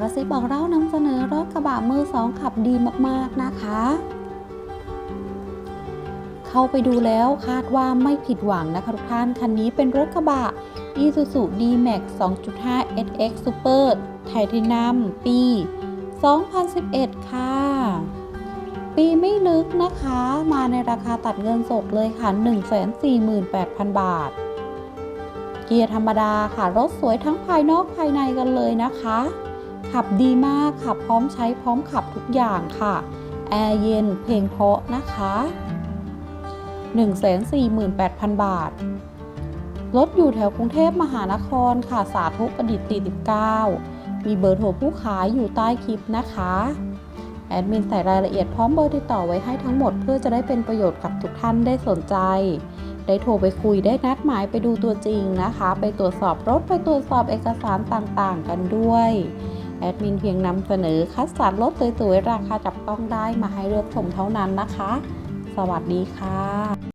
กระซิบบอกเรานำเสนอรถกระบะมือสองขับดีมากๆนะคะ เข้าไปดูแล้วคาดว่าไม่ผิดหวังนะคะทุกท่านคันนี้เป็นรถกระบะ Isuzu D-Max 2.5 SX Super Titanium ปี 2011 ค่ะ ปีไม่ลึกนะคะ มาในราคาตัดเงินสดเลยค่ะ 148,000 บาท เกียร์ธรรมดาค่ะ รถสวยทั้งภายนอกภายในกันเลยนะคะ ขับดีมากขับพร้อมใช้พร้อมขับทุกอย่างค่ะแอร์เย็นเพลงเพราะนะคะ148,000 บาท รถอยู่แถวกรุงเทพมหานครค่ะ สาธุประดิษฐ์49 มีเบอร์โทรผู้ขายอยู่ใต้คลิปนะคะ แอดมินใส่รายละเอียดพร้อมเบอร์ติดต่อไว้ให้ทั้งหมดเพื่อจะได้เป็นประโยชน์กับทุกท่านได้สนใจ ได้โทรไปคุยได้นัดหมายไปดูตัวจริงนะคะ ไปตรวจสอบรถไปตรวจสอบเอกสารต่างๆ กันด้วย แอดมินเพียงนำเสนอคัดสรรรถสวยๆ ราคาจับต้องได้มาให้เลือกชมเท่านั้นนะคะ สวัสดีค่ะ